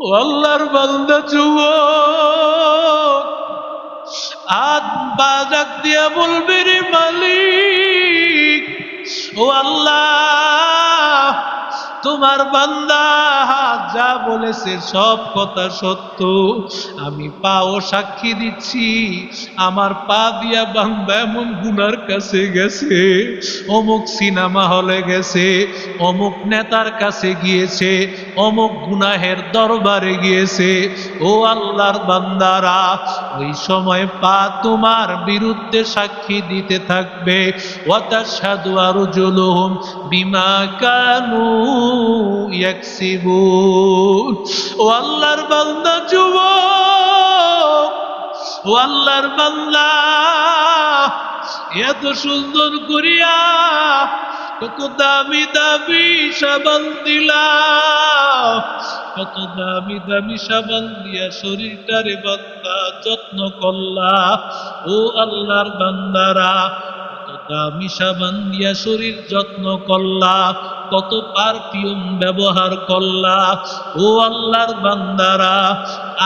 আল্লাহর বান্দা চুব আজ বাজাক দিয়া বলবি রে মালিক ও আল্লাহ। তোমার বান্দা যা বলেছে সব কথা সত্য। আমি পাও সাক্ষী দিচ্ছি, আমার পা দিয়া বান্দা এমন গুনার কাছে গেছে, অমুক সিনেমা হলে গেছে, অমুক নেতার কাছে গিয়েছে, অমুক গুনাহের দরবারে গিয়েছে। ও আল্লাহর বান্দারা, ওই সময় পা তোমার বিরুদ্ধে সাক্ষী দিতে থাকবে। ওয়াতাশহাদু আরজুলুহুম বিমা কানু ইয়াকসিবুন আল্লাহর বান্দা, যুবক! ও আল্লাহর বান্দা, এত সুন্দর করিয়া কত দামি দামি সাবান দিলাম কত দামি দামি সাবান দিয়া শরীরটারে বান্দা যত্ন করলা। ও আল্লাহর বান্দারা দামি শরীর যত্ন করলা, কত পারফিউম ব্যবহার করলা। ও আল্লাহর বান্দারা,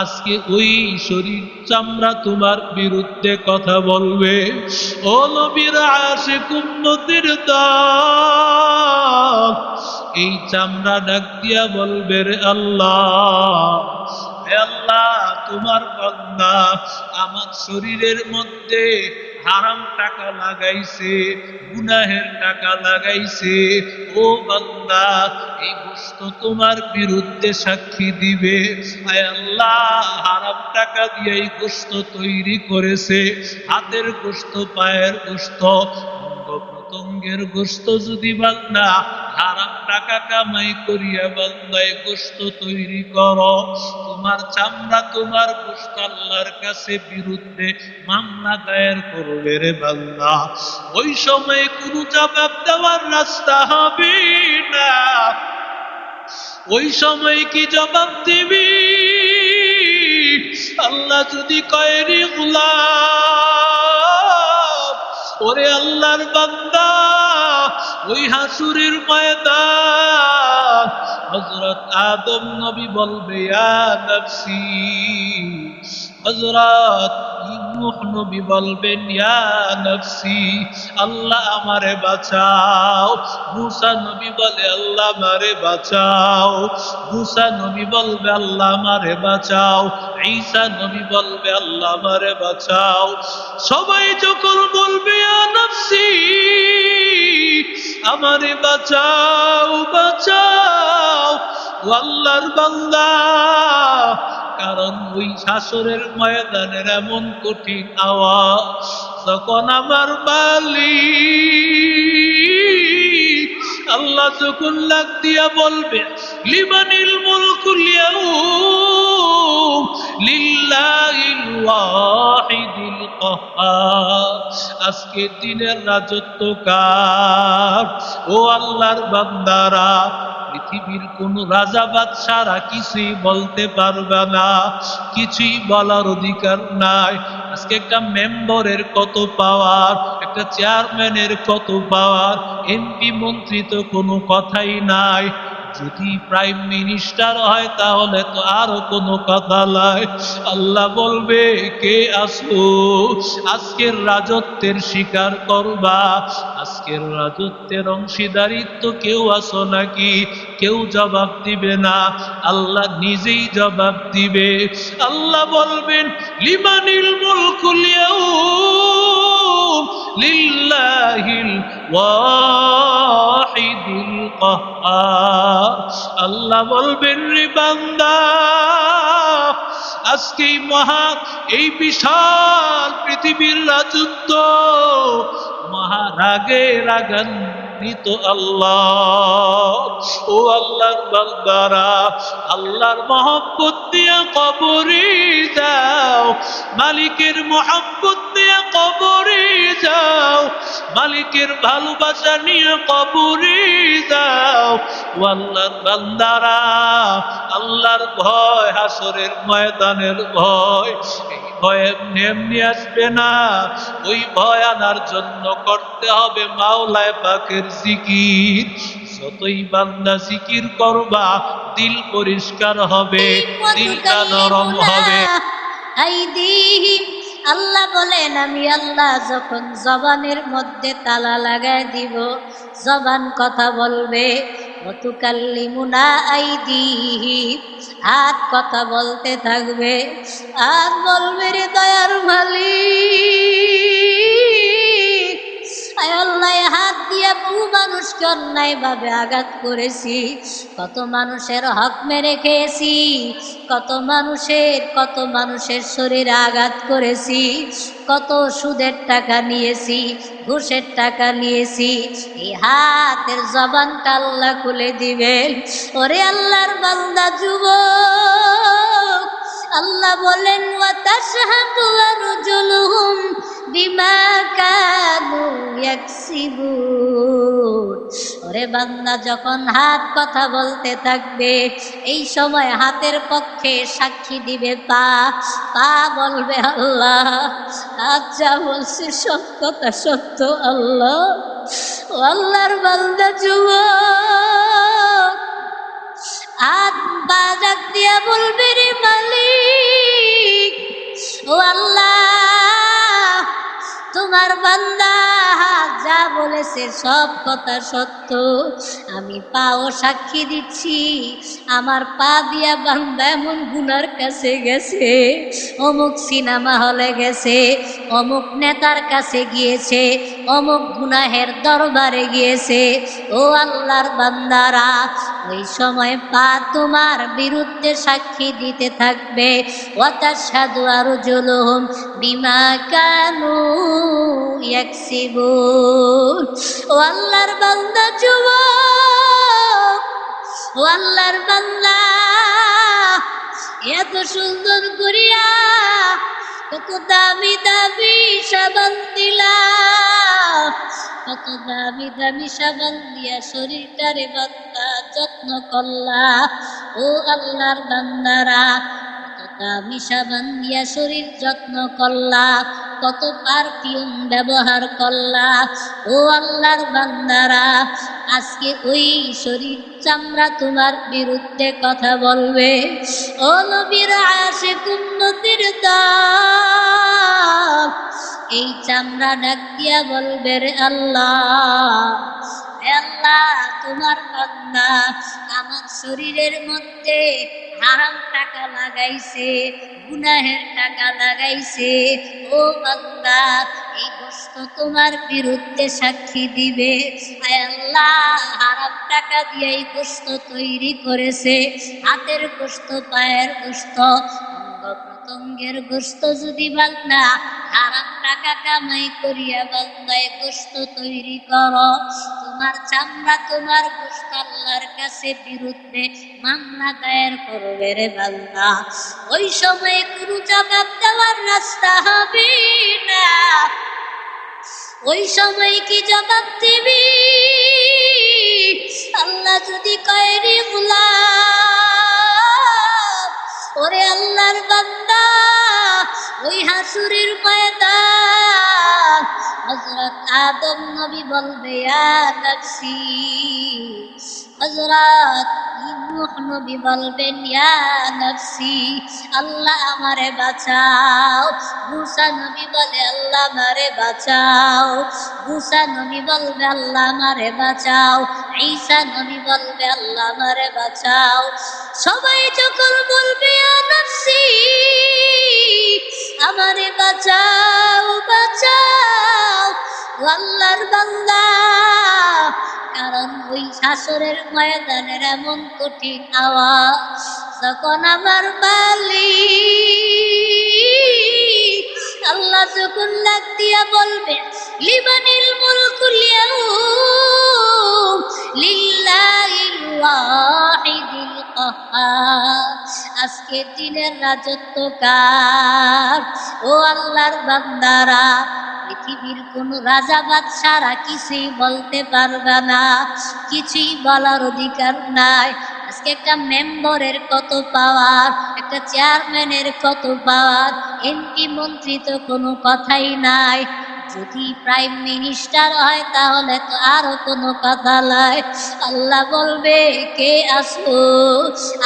আজকে ওই শরীর চামড়া তোমার বিরুদ্ধে কথা বলবে। ও নবীর আসে কুম্মতির দল, এই চামড়া ডাক দিয়া বলবে রে আল্লাহ। আল্লাহ, তোমার বান্দা, আমার শরীরের মধ্যে হারাম টাকা লাগাইছে, গুনাহের টাকা লাগাইছে। ও বান্দা, এই গোস্ত তোমার বিরুদ্ধে সাক্ষী দিবে। আল্লাহ, হারাম টাকা দিয়ে এই গোস্ত তৈরি করেছে। হাতের গোস্ত পায়ের গোস্ত অঙ্গ প্রত্যঙ্গের গোস্ত যদি বান্দা হারাম টাকা কামাই করিয়া বান্দায় গোস্ত তৈরি করো, তোমার চামড়া, তোমার গোস্ত আল্লাহর কাছে বিরুদ্ধে মামলা দায়ের করবে রে বান্দা। ওই সময় কোনো জবাব দেওয়ার রাস্তা হবে না। ওই সময় কি জবাব দিবি? আল্লাহ যদি কয়েরি গুলাম ওরে আল্লাহর বান্দা, ওই হাসুরের ময়দান। হজরত আদম নবী বলবে নফসি। হজরত নূহ নবী বলবেন, ইয়া নফসি, আল্লাহ আমারে বাঁচাও। মুসা নবী বলে, আল্লাহ আমারে বাঁচাও। মুসা নবী বলবে, আল্লাহ আমারে বাঁচাও। ঈসা নবী বলবে, আল্লাহ আমারে বাঁচাও। সবাই যখন বলবে, ইয়া নফসি, আমারে বাঁচাও বাঁচাও। আল্লাহর বান্দা, কারণ ওই শাসরের ময়দানের এমন কঠিন আওয়াজ তখন আমার বালি, আল্লাহ যখন লাগ দিয়া বলবে লিমানিল মুলকুল আজকে দিনের রাজত্ব কার ও আল্লাহর বান্দারা, পৃথিবীর কোন রাজা বাদশারা কিছুই বলতে পারবে না। কিছুই বলার অধিকার নাই। আজকে একটা মেম্বারের কত পাওয়ার, একটা চেয়ারম্যানের কত পাওয়ার, এমপি মন্ত্রী তো কোনো কথাই নাই। যদি প্রাইম মিনিস্টার হয়, তাহলে তো আর কোনো কথা নাই। আল্লাহ বলবে, কে আসো আজকের রাজত্বের স্বীকার করবা। আজকের রাজত্বের অংশীদারিত্ব কেউ আসো নাকি? কেউ জবাব দিবে না। আল্লাহ নিজেই জবাব দিবে। আল্লাহ বলবেন লিমানিল মুলকুল ইয়াউম লিল্লাহিল ওয়াহিদিল কাহ্হার আল্লাহ বলবেন, রে বান্দা, আজকে এই মহা, এই বিশাল পৃথিবীর রাজত্ব মহারাগে রাগান্বিত আল্লাহ। ও আল্লাহর বান্দারা, আল্লাহর মহব্বত দিয়া কবরে যাও। মালিকের মহব্বত দিয়া কবরে যাও। মালিকের ভালোবাসা নিয়ে কবরে যাও। ও আল্লাহর বান্দারা আল্লাহর ভয় হাসরের ময়দানের ভয় এই ভয় এমনি এমনি আসবে না। ওই ভয় আনার জন্য করতে হবে মাওলায় পাকের জিকির। যতই বান্দা জিকির করবা দিল পরিষ্কার হবে দিলটা নরম হবে। আইদিহিম আল্লাহ বলেন, আমি আল্লাহ যখন জবানের মধ্যে তালা লাগাই দিব, জবান কথা বলবে মতুকাল্লিমুনা আইদিহিম হাত কথা বলতে থাকবে হাত বলবে, রে দয়ার মালিক আল্লাহ দিয়ে বহু মানুষকে অন্যায় ভাবে আঘাত করেছি। কত মানুষের হক মেরে খেয়েছি, কত মানুষের কত মানুষের শরীরে আঘাত করেছি। কত সুদের টাকা নিয়েছি, ঘুষের টাকা নিয়েছি। এই হাতের জবানটা আল্লাহ খুলে দিবেন। ওরে আল্লাহর বান্দা, যুবক! আল্লাহ বলেন ওরে বান্দা, যখন হাত কথা বলতে থাকবে, এই সময় হাতের পক্ষে সাক্ষী দিবে পা। পা বলবে, আল্লাহ, হাত যা বলছে কথা সত্য, আল্লাহ। আল্লাহর বান্দা যুবক বাজাক দিয়া বলবে রে মালিক, ও আল্লাহ, তোমার বান্দা যা বলেছে সব কথা সত্য। আমি পাও সাক্ষী দিচ্ছি, আমার পা দিয়া বান্দা এমন গুনার কাছে গেছে, অমুক সিনেমা হলে গেছে, অমুক নেতার কাছে গিয়েছে অমুক গুনাহের দরবারে গিয়েছে। ও আল্লাহর বান্দারা, ওই সময় পা তোমার বিরুদ্ধে সাক্ষী দিতে থাকবে। ওয়াতাশহাদু আরজুলুহুম বিমা কানু ও আল্লাহর বান্দা, যুবক! ও আল্লাহর বান্দা, এত সুন্দর করিয়া কত দামি দামি সাবান দিলা, কত দামি দামি সাবান দিয়া শরীরটারে বান্দা যত্ন করলা। ও আল্লাহর বান্দারা, কত দামি সাবান দিয়া শরীর যত্ন করলা, কত পারফিউম ব্যবহার করলা। ও আল্লাহর বান্দারা আজকে ওই শরীর চামড়া তোমার বিরুদ্ধে কথা বলবে। ও নবীর আসে কুন্নতির এই চামড়া ডাকিয়া বলবে রে আল্লাহ। আল্লাহ, তোমার বান্দা আমার শরীরের মধ্যে হারাম টাকা লাগাইছে, গুনাহের টাকা লাগাইছে। ও বান্দা, এই গোস্ত তোমার বিরুদ্ধে সাক্ষী দিবে। আল্লাহ, হারাম টাকা দিয়ে এই গোস্ত তৈরি করেছে। হাতের গোস্ত, পায়ের গোস্ত অঙ্গ প্রত্যঙ্গের গোস্ত যদি বান্দা হারাম টাকা কামাই করিয়া বান্দায় গোস্ত তৈরি করো। তোমার চামড়া, তোমার গোস্ত আল্লাহর কাছে বিরুদ্ধে মামলা দায়ের করবে রে বান্দা ওই সময় কোনো জবাব দেওয়ার রাস্তা হবে না। ওই সময় কি জবাব দিবি? আল্লাহ যদি কয় রে গোলাম ওরে আল্লাহর বান্দা ওই হাসুরির ময়দান। হযরত আদম নবী বলবে ইয়া নাফসি হযরত নূহ নবী বলবেন ইয়া আল্লাহ আমারে বাঁচাও মুসা নবী বলে আল্লাহ আমারে বাঁচাও মুসা নবী বলবে আল্লাহ আমারে বাঁচাও ঈসা নবী বলবে আল্লাহ আমারে বাঁচাও সবাই যখন বলবে, ইয়া আমারে বাঁচাও বাঁচাও আল্লাহর বান্দা। কারণ ওই শাসরের ময়দানের এমন কঠিন আওয়াজ, যখন আমার বালি আল্লাহ যখন লাগ দিয়া বলবে, লিবানিল ইয়াউম লিল্লাহিল ওয়াহিদিল কাহ্হার আজকে দিনের রাজত্ব কার ও আল্লাহর বান্দারা পৃথিবীর কোন রাজা বাদশারা কিছুই বলতে পারবে না। কিছুই বলার অধিকার নাই। আজকে একটা মেম্বারের কত পাওয়ার, একটা চেয়ারম্যানের কত পাওয়ার, এমপি মন্ত্রী তো কোনো কথাই নাই। যদি প্রাইম মিনিস্টার হয় তাহলে তো আরও কোনো কথা নাই। আল্লাহ বলবে, কে আসো?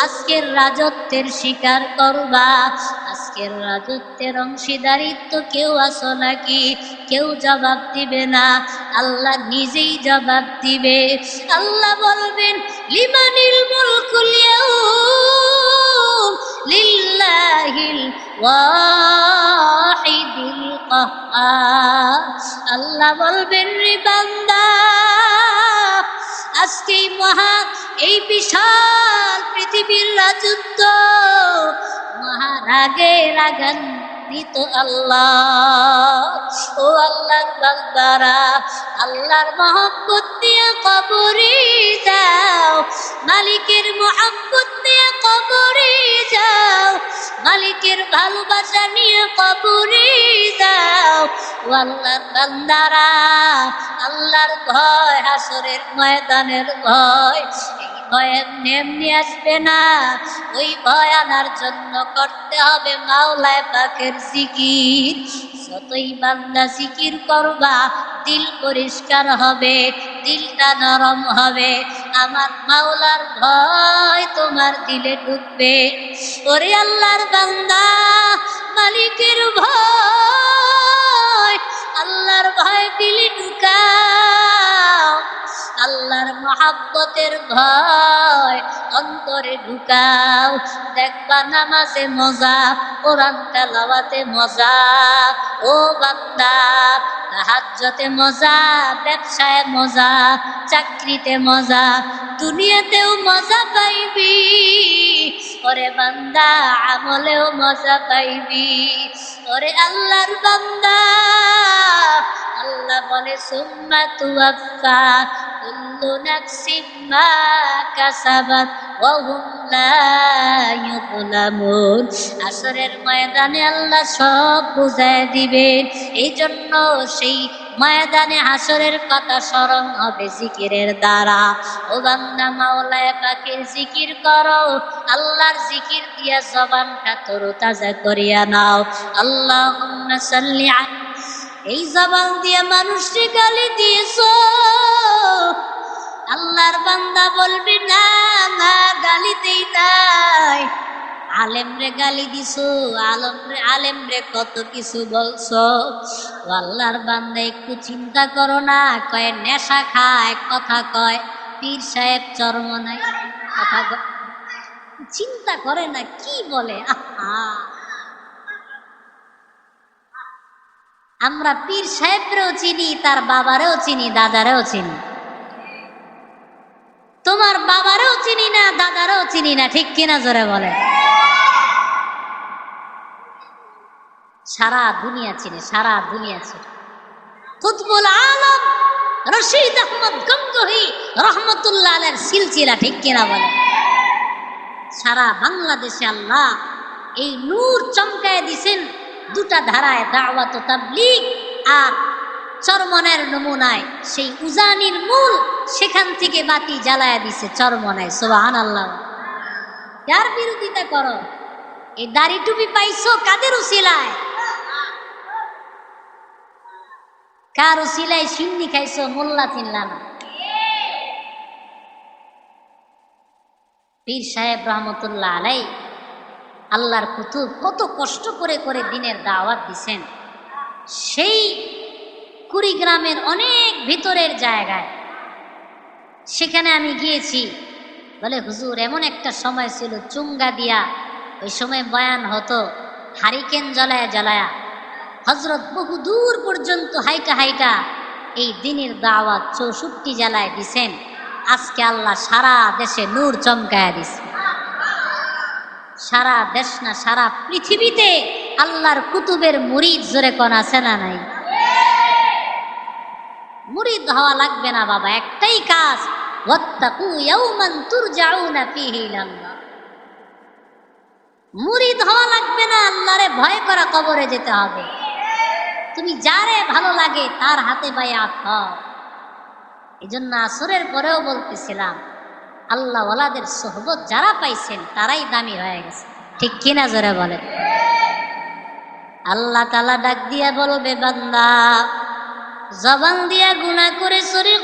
আজকের রাজত্বের স্বীকার করবা। আজকের রাজত্বের অংশীদারিত্ব কেউ আসো নাকি? কেউ জবাব দিবে না। আল্লাহ নিজেই জবাব দিবে। আল্লাহ বলবেন লিমানিল মুলকুল লিল্লাহিল ওয়াহিদিল কাহ্হার আল্লাহ বলবেন, রে বান্দা মহা এই বিশাল পৃথিবীর রাজত্ব। মহারাগে রাগান্বিত আল্লাহ। ও আল্লাহর বান্দারা, আল্লাহর মহব্বত দিয়ে কবরে যাও। মালিকের মহব্বত নিয়ে কবরে যাও। মালিকের ভালোবাসা নিয়ে কবরে যাও। ও আল্লাহর বান্দারা, আল্লাহর ভয়, হাসরের ময়দানের ভয়। এমনি এমনি আসবে না। ওই ভয় আনার জন্য করতে হবে মাওলায় পাকের জিকির। যতই বান্দা জিকির করবা, দিল পরিষ্কার হবে, দিলটা নরম হবে। আমার মাওলার ভয় তোমার দিলে ঢুকবে। ওরে আল্লাহর বান্দা, মালিকের ভয়, আল্লাহর ভয় দিলে ঢুকাও। আল্লাহর মহাব্বতের ভয় অন্তরে ঢুকাও। দেখবা নামাজে মজা, কোরআন তেলাওয়াতে মজা। ও বান্দা, তাহাজ্জতে মজা, ব্যবসায় মজা, চাকরিতে মজা, দুনিয়াতেও মজা পাইবি। ওরে বান্দা, আমলেও মজা পাইবি। ওরে আল্লাহর বান্দা, আল্লাহ বলে, সুম্মা তুয়াফা কুল্লু নাফসিন মা আসরের ময়দানে আল্লাহ সব বুঝায় দিবেন। এই জন্য সেই ময়দানে হাসরের কথা স্মরণ হবে জিকিরের দ্বারা। ও বান্দা, মাওলায় পাখির জিকির করো। আল্লাহর জিকির দিয়া জবানটা তরু তাজা করিয়া নাও। আল্লাহ এই জবান দিয়ে মানুষকে গালি দিয়েছ। আল্লাহর বান্দা বলবি, না না গালি দেই নাই। আলেম রে গালি দিছো আলম রে আলেম রে কত কিছু বলছো? আল্লাহর বান্দা, একটু চিন্তা করো না। কয়, নেশা খায়। কথা কয়। পীর সাহেব চর্ম নাই। কথা চিন্তা করে না, কি বলে? আহা! আমরা পীর সাহেবরেও চিনি, তার বাবারেও চিনি, দাদারেও চিনি। তোমার বাবারেও চিনি না, দাদারও চিনি না, ঠিক কিনা জোরে বলে। সারা দুনিয়া চিনি, সারা দুনিয়া চিনি। কুতবুল আলম, রশিদ আহমদ গঙ্গহি, রহমতুল্লাহ আলের সিলসিলা, ঠিক কিনা বলে। সারা বাংলাদেশে আল্লাহ এই নূর চমকায় দিছেন, দুটা ধারায় দাওয়াত তাবলিগ আর চরমনের নমুনায়। সেই উজানির মূল সেখান থেকে বাতি জ্বালায় দিছে চরমনায় সোবাহান আল্লাহ যার বিরোধিতা করো? এই দাড়ি টুপি পাইছো কাদের উসিলায়? কার উসিলায় সিন্নি খাইছো মোল্লা চিনলা না পীর সাহেব রহমতুল্লাহ আলাই আল্লাহর কুতুব কত কষ্ট করে করে দিনের দাওয়াত দিছেন। সেই কুড়িগ্রামের অনেক ভিতরের জায়গায়। সেখানে আমি গিয়েছি। বলে, হুজুর, এমন একটা সময় ছিল, চুঙ্গা দিয়া ওই সময় বয়ান হতো, হারিকেন জ্বলায়া জ্বালায়া। হজরত বহু দূর পর্যন্ত হাইটা হাইটা এই দিনের দাওয়াত চৌষট্টি জেলায় দিছেন। আজকে আল্লাহ সারা দেশে নূর চমকায়া দিছে। সারা দেশ না, সারা পৃথিবীতে আল্লাহর কুতুবের মুরিদ জোরে কোন, আছে না নাই? মুরিদ হওয়া লাগবে না বাবা, একটাই কাজ মুরিদ হওয়া লাগবে না, আল্লাহরে ভয় করা কবরে যেতে হবে। তুমি যারে ভালো লাগে তার হাতে বায়াত হও এই জন্য আসরের পরেও বলতেছিলাম, আল্লাহ ওয়ালাদের সোহবত যারা পাইছেন তারাই দামি হয়ে গেছে। ঠিক কিনা জোরে বলে আল্লাহ তালা ডাক দিয়ে বলবে, বান্দা জবান দিয়া গুণা করে শরীর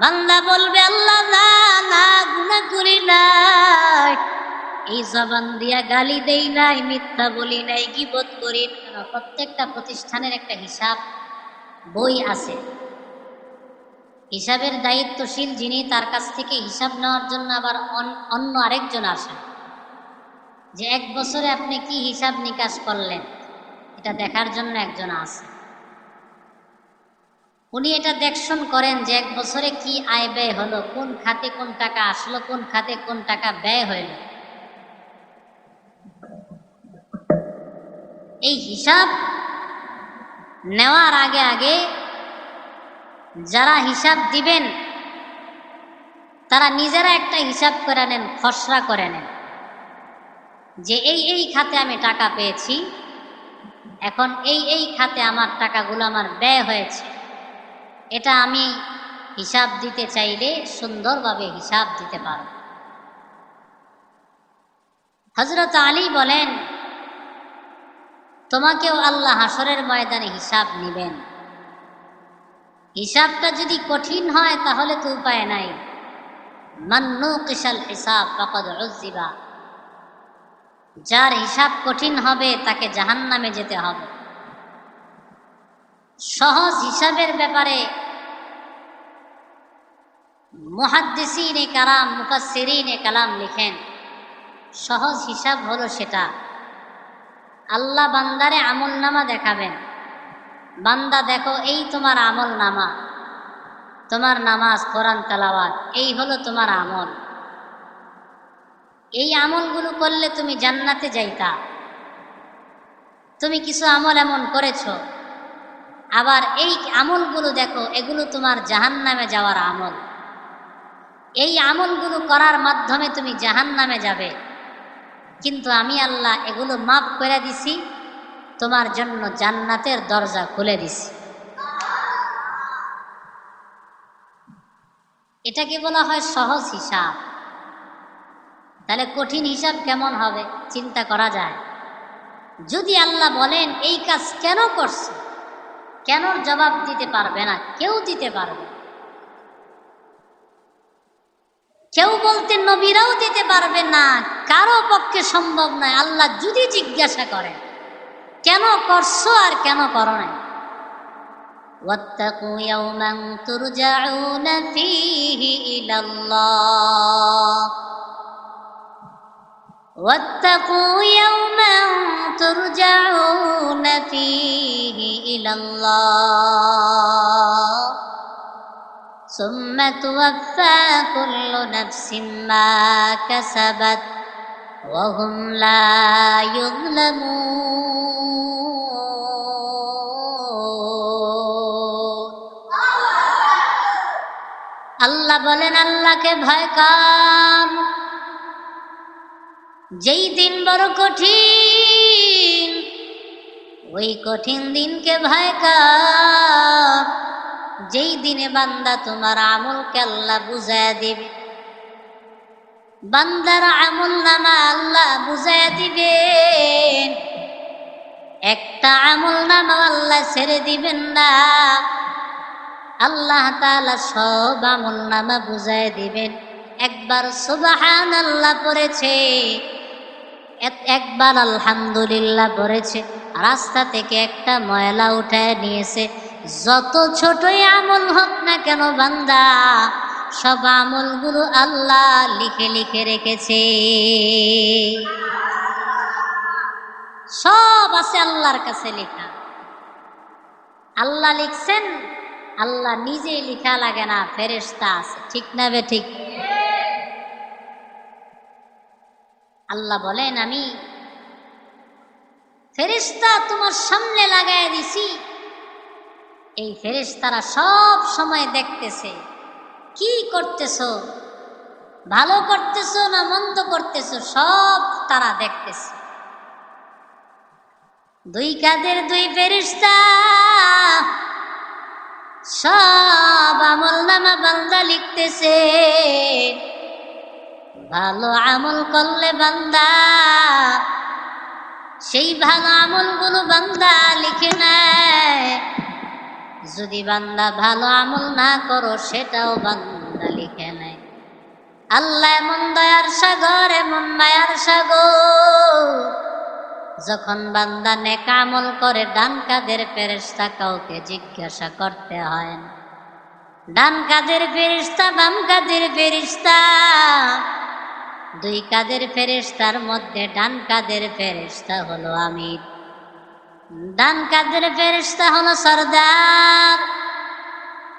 বান্দা বলবে, আল্লাহ, না না গুণা করি নাই। এই জবান দিয়া গালি দেই নাই, মিথ্যা বলি নাই, গিবত করি প্রত্যেকটা প্রতিষ্ঠানের একটা হিসাব বই আছে। হিসাবের দায়িত্বশীল যিনি, তার কাছ থেকে হিসাব নেওয়ার জন্য আবার অন- অন্য আরেকজন আসেন। যে এক বছরে আপনি কি হিসাব নিকাশ করলেন? এটা দেখার জন্য একজন আছে। উনি এটা দেখশন করেন যে এক বছরে কি আয় ব্যয় হলো, কোন খাতে কোন টাকা আসলো, কোন খাতে কোন টাকা ব্যয় হইল। এই হিসাব নেওয়ার আগে আগে যারা হিসাব দিবেন, তারা নিজেরা একটা হিসাব করে নেন, খসড়া করে নেন যে এই এই খাতে আমি টাকা পেয়েছি এখন এই এই খাতে আমার টাকাগুলো আমার ব্যয় হয়েছে। এটা আমি হিসাব দিতে চাইলে সুন্দরভাবে হিসাব দিতে পারব। হজরত আলী বলেন, তোমাকেও আল্লাহ হাসরের ময়দানে হিসাব নিবেন। হিসাবটা যদি কঠিন হয় তাহলে তো উপায় নাই। মান্নু কিসাল হিসাব ফকদ উজ্জিবা যার হিসাব কঠিন হবে, তাকে জাহান্নামে যেতে হবে। সহজ হিসাবের ব্যাপারে মুহাদ্দিসিনে কালাম, মুফাসসিরিনে কালাম লিখেন, সহজ হিসাব হলো সেটা। আল্লাহ বান্দারে আমল নামা দেখাবেন। বান্দা দেখো, এই তোমার আমল নামা, তোমার নামাজ, কোরআন, তালাওয়াত, এই হলো তোমার আমল। এই আমলগুলো করলে তুমি জান্নাতে যাইতা। তুমি কিছু আমল এমন করেছ। আবার এই আমলগুলো দেখো, এগুলো তোমার জাহান নামে যাওয়ার আমল। এই আমলগুলো করার মাধ্যমে তুমি জাহান নামে যাবে। কিন্তু আমি আল্লাহ এগুলো মাফ করে দিছি, তোমার জন্য জান্নাতের দরজা খুলে দিছি। এটাকে বলা হয় সহজ হিসাব। তাহলে কঠিন হিসাব কেমন হবে চিন্তা করা যায় যদি আল্লাহ বলেন এই কাজ কেন করছে কেন জবাব দিতে পারবে না কেউ দিতে পারবে কেউ বলতে নবীরাও দিতে পারবে না কারো পক্ষে সম্ভব নয় আল্লাহ যদি জিজ্ঞাসা করেন কেন করছো আর কেন করো নাই واتقوا يوما ترجعون فيه إلى الله واتقوا يوما ترجعون فيه إلى الله ثم توفى كل نفس ما كسبت وهم لا يظلمون আল্লাহ বলেন আল্লাহকে ভয় কাম যেই দিন বড় কঠিন, ওই কঠিন দিনকে ভয় কাম যেই দিনে বান্দা তোমার আমলকে আল্লাহ বুঝায় দিবে, বান্দার আমল নামা আল্লাহ বুঝায় দিবেন একটা আমল নামা আল্লাহ ছেড়ে দিবেন না, আল্লাহ তাআলা সব আমল নামা বুঝায় দিবেন। একবার সুবাহান আল্লাহ পড়েছে একবার আলহামদুলিল্লাহ পড়েছে, রাস্তা থেকে একটা ময়লা উঠায় নিয়েছে। যত ছোটই আমল হোক না কেন বান্দা, সব আমলগুলো আল্লাহ লিখে লিখে রেখেছে। সব আছে আল্লাহর কাছে লেখা। আল্লাহ লিখছেন, আল্লাহ নিজে লিখা লাগে না, ফেরেশতা আছে। ঠিক না বে ঠিক? আল্লাহ বলেন, আমি ফেরেশতা তোমার সামনে লাগাই দিছি। এই ফেরিস্তারা সব সময় দেখতেছে, কি করতেছো? ভালো করতেছো না মন্দ করতেছো? সব তারা দেখতেছে। দুই কাদের দুই ফেরিস্তা সব আমল নামা বান্দা লিখতেছে। ভালো আমল করলে বান্দা, সেই ভালো আমলগুলো বান্দা লিখে নেয়। যদি বান্দা ভালো আমল না করো, সেটাও বান্দা লিখে নেয়। আল্লাহ এমন দয়ার সাগর, এমন মায়ার সাগর। যখন বান্দা নেক আমল করে, ডান কাদের ফেরেস্তা কাউকে জিজ্ঞাসা করতে হয় না। ডান কাদের ফেরিস্তা বাম কাদের ফেরিস্তা দুই কাদের ফেরিস্তার মধ্যে ডান কাদের ফেরিস্তা হলো আমির। ডান কাদের ফেরিস্তা হলো সর্দার।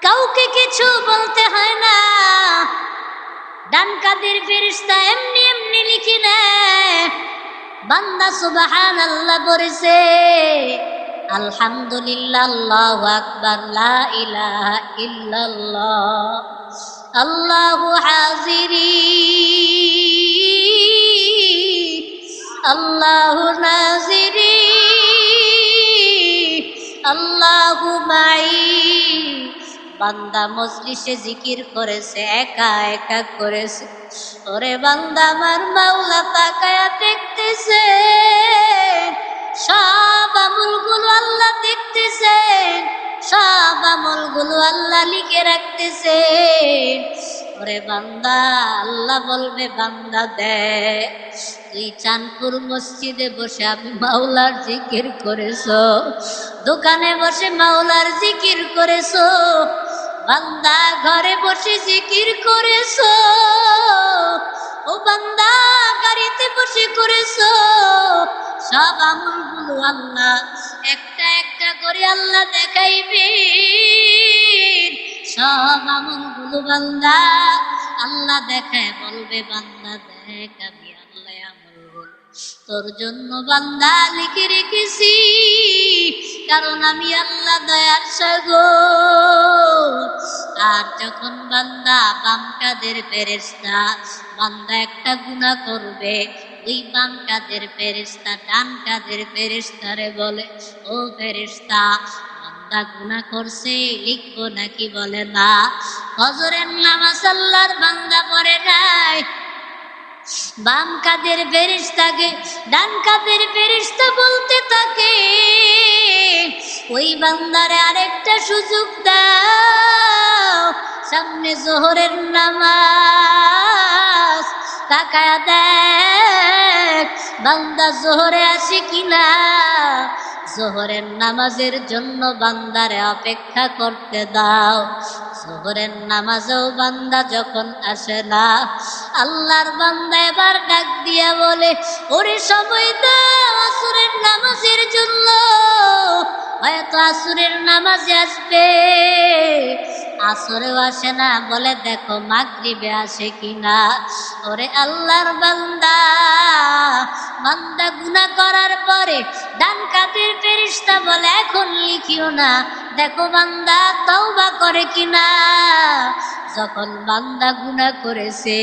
কাউকে কিছু বলতে হয় না। ডান কাদের ফেরিস্তা এমনি এমনি লিখি বান্দা সুবাহান আল্লাহ বলেছে, আলহামদুলিল্লাহ আল্লাহু আকবার, লা ইলাহা ইল্লাল্লাহ, আল্লাহু হাজিরি আল্লাহু নাজিরি, আল্লাহু মাই। বান্দা মজলিসে জিকির করেছে, একা একা করেছে। ওরে বান্দা আমার মাওলা তাকায়া দেখতেছে। সব আমলগুলো আল্লাহ দেখতেছে। সব আমলগুলো আল্লাহ লিখে রাখতেছে। ওরে বান্দা, আল্লাহ বলবে, বান্দা দে তুই চাঁদপুর মসজিদে বসে আমি মাওলার জিকির করেছ, দোকানে বসে মাওলার জিকির করেছ, বান্দা ঘরে বসে জিকির করেছ, ও বান্দা গাড়িতে বসে করেছ, সব আমলগুলো আল্লাহ, একটা একটা করে আল্লাহ দেখাইবে। সব আমলগুলো বান্দা, আল্লাহ দেখায় বলবে, বান্দা দেখ আমি আল্লাহ আমল তোর জন্য বান্দা লিখে রেখেছি, কারণ আমি আল্লাহ দয়ার সাগর। আর যখন বান্দা বাম কাদের ফেরেস্তা বান্দা একটা গুণা করবে, ওই বাম কাদের ফেরেস্তা ডান কাদের ফেরেস্তারে বলে, ও ফেরেস্তা বান্দা গুণা করছে, লিখব নাকি বলে না। হজরের নামাজ আল্লাহর বান্দা পড়ে নাই। বাম কাদের ফেরিস্তাকে ডান কাদের ফেরিস্তা বলতে থাকে। ওই বান্দারে আরেকটা সুযোগ দাও। সামনে জোহরের নামাজ তাকায়া দেখ, বান্দা জোহরে আসে কিনা। জোহরের নামাজের জন্য বান্দারে অপেক্ষা করতে দাও। জোহরের নামাজও বান্দা যখন আসে না, আল্লাহর বান্দা এবার ডাক দিয়া বলে, ওরে সময় দাও আসুরের নামাজের জন্য। হয়তো আসুরের নামাজে আসবে। আসরেও আসে না, বলে দেখো মাগরিবে আসে কিনা। ওরে আল্লাহর বান্দা বান্দা গুনাহ করার পরে ডান কাদের ফেরিস্তা বলে, এখন লিখিও না, দেখো বান্দা তওবা করে কিনা। যখন বান্দা গুনাহ করেছে,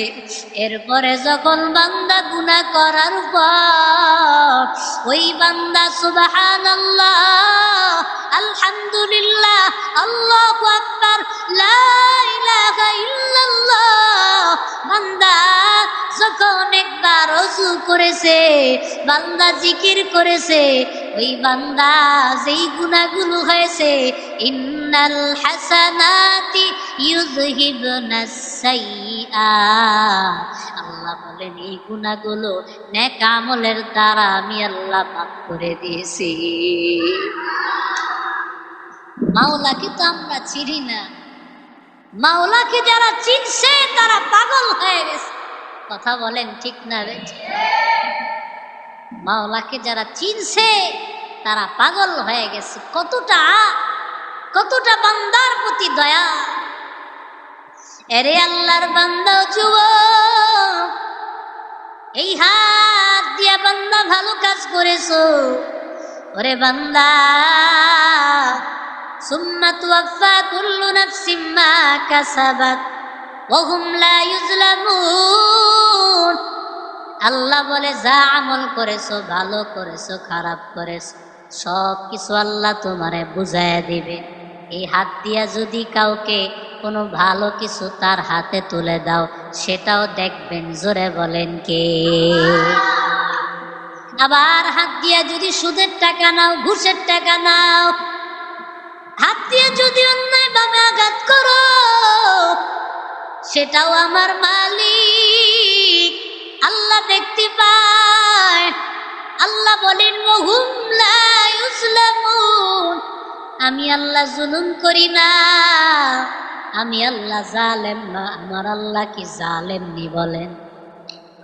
এরপরে যখন বান্দা গুনাহ করার পর, ওই বান্দা সুবহানাল্লাহ আলহামদুলিল্লাহ, আল্লাহু আকবার বান্দা যখন একবার অজু করেছে, বান্দা জিকির করেছে, ওই বান্দা যেই গুণাগুলো হয়েছে, ইন্নাল হাসানাতি ইউযহিবনাস সাইয়্যাত আল্লাহ বলেন, এই গুণাগুলো নেক আমলের দ্বারা আমি আল্লাহ মাফ করে দিয়েছি। মাওলাকে তো আমরা চিনি না। মাওলাকে যারা চিনছে, তারা পাগল হয়ে গেছে। কথা বলেন ঠিক না রে? মাওলাকে যারা চিনছে, তারা পাগল হয়ে গেছে। কতটা কতটা বান্দার প্রতি দয়া। এরে আল্লাহর বান্দা যুব এই হাত দিয়া বান্দা ভালো কাজ করেছ। ওরে বান্দা সুম্মা তুয়াফা কুল্লু নাফসিম মা কাসাবাত ওয়া হুম লা আল্লাহ বলে, যা আমল করেছ, ভালো করেছ, খারাপ করেছ, সব কিছু আল্লাহ তোমারে বুঝাইয়া দিবে। এই হাত দিয়া যদি কাউকে কোনো ভালো কিছু তার হাতে তুলে দাও, সেটাও দেখবেন, জোরে বলেন কে? আবার হাত দিয়া যদি সুদের টাকা নাও, ঘুষের টাকা নাও হাত দিয়ে যদি অন্যায় ভাবে আঘাত করো, সেটাও আমার মালিক। আল্লাহ দেখতে পায়। আল্লাহ বলেন আমি আল্লাহ জুলুম করি না। আমি আল্লাহ জালেম না। আমার আল্লাহ কি জালেম নি বলেন?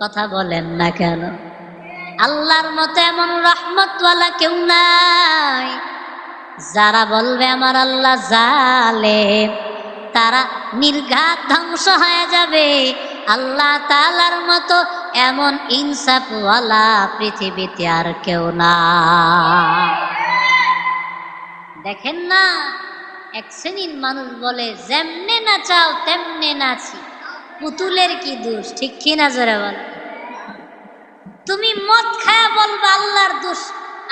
কথা বলেন না কেন? আল্লাহর মতো এমন রহমতওয়ালা কেউ নাই। যারা বলবে আমার আল্লাহ জালে তারা নির্ঘাত ধ্বংস হয়ে যাবে। আল্লাহ তালার মতো এমন ইনসাফওয়ালা পৃথিবীতে আর কেউ না। দেখেন না, এক শ্রেণির মানুষ বলে, যেমনে নাচাও তেমনে নাচি পুতুলের কি দোষ? ঠিক কি না জোরে বল? তুমি মদ খায়া বলবা আল্লাহর দোষ।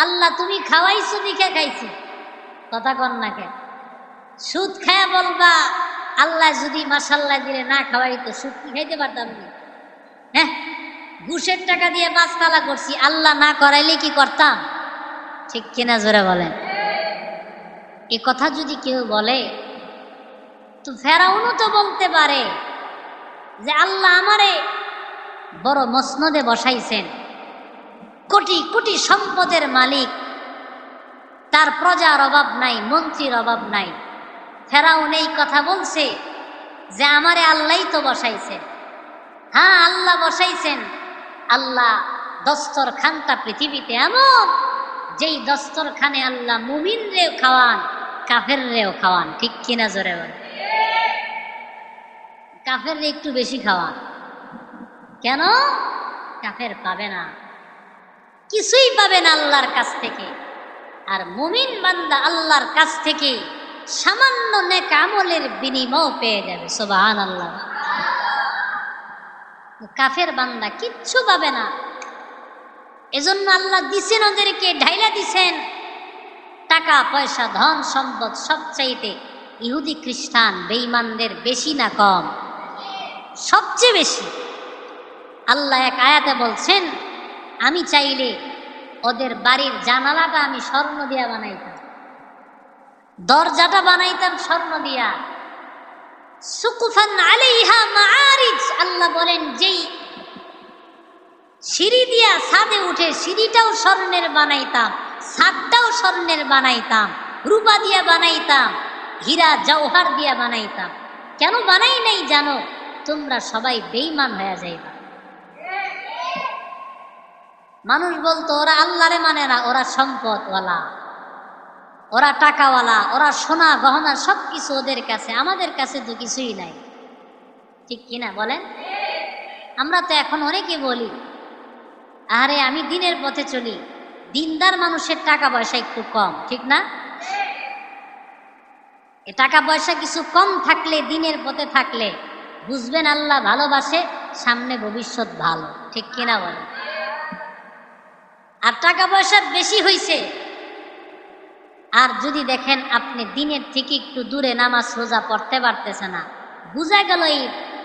আল্লাহ তুমি খাওয়াইছো দিকে খাইছি? কথা কন না কেন? সুদ খায়া বলবা, আল্লাহ যদি মাসাল্লাহ দিলে না খাওয়াই তো সুদ কি খাইতে পারতাম না হ্যাঁ? ঘুষের টাকা দিয়ে পাঁচতলা করছি, আল্লাহ না করাইলে কি করতাম? ঠিক কিনা জোরে বলেন। এ কথা যদি কেউ বলে, তো ফেরাউনও তো বলতে পারে যে আল্লাহ আমারে বড় মসনদে বসাইছেন। কোটি কোটি সম্পদের মালিক তার প্রজার অভাব নাই, মন্ত্রীর অভাব নাই। ফেরাউন এই কথা বলছে যে, আমারে আল্লাহ তো বসাইছেন। হ্যাঁ আল্লাহ বসাইছেন। আল্লাহ দস্তর খানটা পৃথিবীতে এমন, যেই দস্তর খানে আল্লাহ মুমিন রেও খাওয়ান কাফের রেও খাওয়ান। ঠিক কিনা জোরে বলে কাফের একটু বেশি খাওয়ান। কেন? কাফের পাবে না। কিছুই পাবে না আল্লাহর কাছ থেকে। আর মুমিন বান্দা আল্লাহর কাছ থেকে সামান্য নেক আমলের বিনিময় পেয়ে যাবে সোবাহান আল্লাহ কাফের বান্দা কিচ্ছু পাবে না। এজন্য আল্লাহ দিছেন ওদেরকে, ঢাইলা দিছেন, টাকা, পয়সা, ধন, সম্পদ সব চাইতে ইহুদি খ্রিস্টান বেঈমানদের বেশি না কম? সবচেয়ে বেশি। আল্লাহ এক আয়াতে বলছেন, আমি চাইলে ওদের বাড়ির জানালাটা আমি স্বর্ণ দিয়া বানাইতাম। দরজাটা বানাইতাম স্বর্ণ দিয়া। সুকুফান আলাইহা মাআরিজ, আল্লাহ বলেন, যেই সিঁড়ি দিয়া ছাদে উঠে সিঁড়িটাও স্বর্ণের বানাইতাম, ছাদটাও স্বর্ণের বানাইতাম, রূপা দিয়া বানাইতাম, হীরা জওহার দিয়া বানাইতাম। কেন বানাই নাই জানো? তোমরা সবাই বেইমান হয়ে যাইবা। মানুষ বলতো, ওরা আল্লাহরে মানে না, ওরা সম্পদওয়ালা। ওরা টাকাওয়ালা, ওরা সোনা, গহনা সব কিছু ওদের কাছে, আমাদের কাছে তো কিছুই নাই। ঠিক কিনা বলেন? আমরা তো এখন অনেকে বলি আরে আমি দিনের পথে চলি, দিনদার মানুষের টাকা পয়সা একটু কম, ঠিক না? টাকা পয়সা কিছু কম থাকলে, দিনের পথে থাকলে, বুঝবেন আল্লাহ ভালোবাসে, সামনে ভবিষ্যৎ ভালো, ঠিক কিনা বলেন? আর টাকা পয়সা বেশি হইছে। আর যদি দেখেন আপনি দিনের থেকে একটু দূরে নামাজ রোজা পড়তে পারতেছে না, বুঝা গেল এই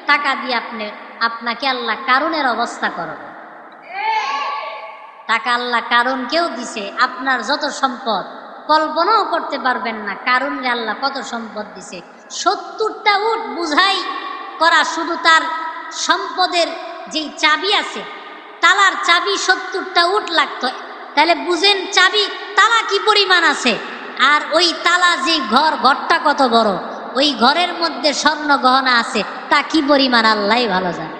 টাকা দিয়ে আপনি, আপনাকে আল্লাহ কারণের অবস্থা করবে। টাকা আল্লাহ কারণ কেউ দিছে, আপনার যত সম্পদ, কল্পনাও করতে পারবেন না কারণ আল্লাহ কত সম্পদ দিছে। সত্তরটা উঠ বুঝাই করা শুধু তার সম্পদের যেই চাবি আছে তালার চাবি সত্তরটা উঠ লাগতো। তাহলে বুঝেন চাবি, তালা কি পরিমাণ আছে? আর ওই তালা যে ঘর, ঘরটা কত বড়? ওই ঘরের মধ্যে স্বর্ণ গহনা আছে, তা কি পরিমাণ? আল্লাহ ভালো জানে।